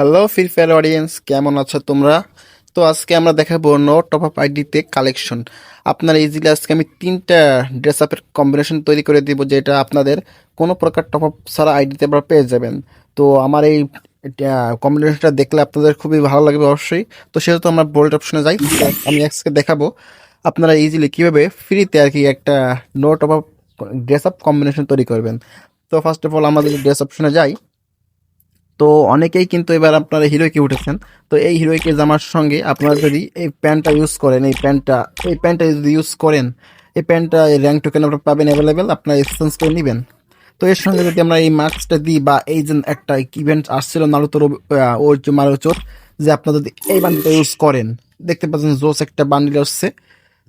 Hello free fire audience কেমন আছো তোমরা? তো আজকে আমরা দেখাবো নো টপ আপ আইডিতে কালেকশন আপনার ইজিলি আজকে আমি তিনটা ড্রেস আপের কম্বিনেশন তৈরি করে দিব যেটা আপনাদের কোনো প্রকার টপ আপ ছাড়া আইডিতে আপনারা পেয়ে যাবেন। তো আমার এই কম্বিনেশনটা দেখলে আপনাদের খুবই ভালো লাগবে অবশ্যই। তো সেহেতু আমরা বোল্ড অপশনে যাই। আমি আজকে দেখাবো আপনারা ইজিলি কীভাবে ফ্রিতে আর কি একটা no top up dress up combination তৈরি করবেন। তো ফার্স্ট অফ অল আমাদের ড্রেস অপশনে যাই তো অনেকেই কিন্তু এবার আপনারা হিরোইকে উঠেছেন। তো এই হিরোইকে জামার সঙ্গে আপনারা যদি এই প্যান্টটা ইউজ করেন, এই প্যান্টটা এই প্যান্টটা যদি ইউজ করেন, এই প্যান্টটা এই র্যাঙ্ক টোকেন আপনারা পাবেন অ্যাভেলেবেল আপনারা এক্সচেঞ্জ করে নেবেন। তো এর সঙ্গে যদি আমরা এই মাস্কটা দিই বা এই যে একটা ইভেন্ট আসছিল নারুতোর ওর মারুচোর, যে আপনারা যদি এই বান্ডিলটা ইউজ করেন, দেখতে পাচ্ছেন জোস একটা বান্ডিল আসছে।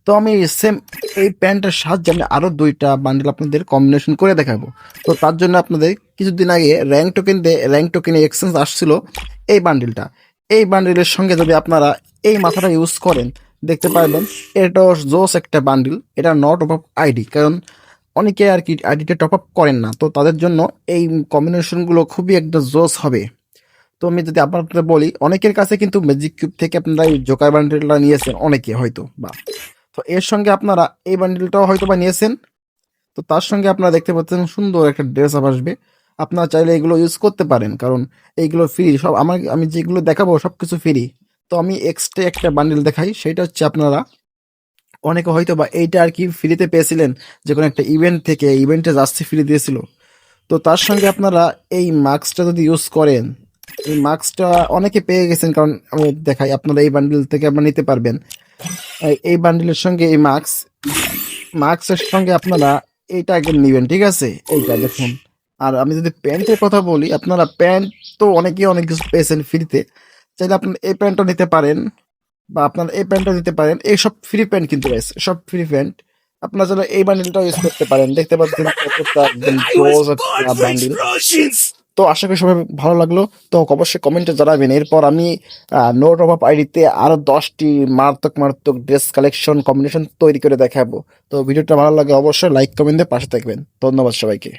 তো আমি সেম এই প্যান্টের সাহায্যে আমি আরও দুইটা বান্ডিল আপনাদের কম্বিনেশন করে দেখাবো। তো তার জন্য আপনাদের কিছুদিন আগে র্যাঙ্ক টোকেন দিয়ে র্যাঙ্ক টোকেনে এক্সচেঞ্জ আসছিল এই বান্ডিলটা এই বান্ডিলের সঙ্গে যদি আপনারা এই মাথাটা ইউজ করেন, দেখতে পারবেন, এটা জোস একটা বান্ডিল এটা নট অফ আইডি কারণ অনেকে আর কি আইডিটা টপ আপ করেন না। তো তাদের জন্য এই কম্বিনেশনগুলো খুবই একটা জোস হবে। তো আমি যদি আপনাদের বলি, অনেকের কাছে কিন্তু ম্যাজিক কিউব থেকে আপনারা এই জোকার বান্ডিলটা নিয়েছেন, অনেকে হয়তো বা। তো এর সঙ্গে আপনারা এই বান্ডিলটাও হয়তো বা নিয়েছেন। তো তার সঙ্গে আপনারা দেখতে পাচ্ছেন সুন্দর একটা ড্রেস আপ আসবে। আপনারা চাইলে এগুলো ইউজ করতে পারেন, কারণ এইগুলো ফ্রি সব আমার, আমি যেগুলো দেখাবো সব কিছু ফ্রি তো আমি এক্সট্রা একটা বান্ডিল দেখাই, সেটা হচ্ছে আপনারা অনেকে হয়তো বা এইটা আর কি ফ্রিতে পেয়েছিলেন যে কোনো একটা ইভেন্ট থেকে ইভেন্টে যাচ্ছে ফ্রি দিয়েছিল। তো তার সঙ্গে আপনারা এই মাস্কটা যদি ইউজ করেন, এই মাস্কটা অনেকে পেয়ে গেছেন, কারণ আমি দেখাই, আপনারা এই বান্ডিল থেকে আপনারা নিতে পারবেন। এই- বান্ডিলের সঙ্গে এই মাস্ক মাস্কের সঙ্গে আপনারা এইটা আগে নেবেন ঠিক আছে? এইটা দেখুন। আর আমি যদি প্যান্টের কথা বলি আপনারা প্যান্ট তো অনেকেই অনেক কিছু পেয়েছেন ফ্রিতে চাইলে আপনারা এই প্যান্টটা নিতে পারেন বা আপনারা এই প্যান্টটা নিতে পারেন। এই সব ফ্রি প্যান্ট কিন্তু রয়েছে সব ফ্রি প্যান্ট আপনারা চাইলে এই বান্ডিলটাও ইউজ করতে পারেন। দেখতে পাচ্ছেন কতটা একদম বান্ডিল তো আশা করি সবাই ভালো লাগল। তো অবশ্যই কমেন্টে জানাবেন। এরপর আমি নোট অফ আপ আইডিতে আরও দশটি মারাত্মক মারাত্মক ড্রেস কালেকশন কম্বিনেশন তৈরি করে দেখাবো। তো ভিডিওটা ভালো লাগে অবশ্যই লাইক কমেন্ট দিয়ে পাশে থাকবেন। ধন্যবাদ সবাইকে।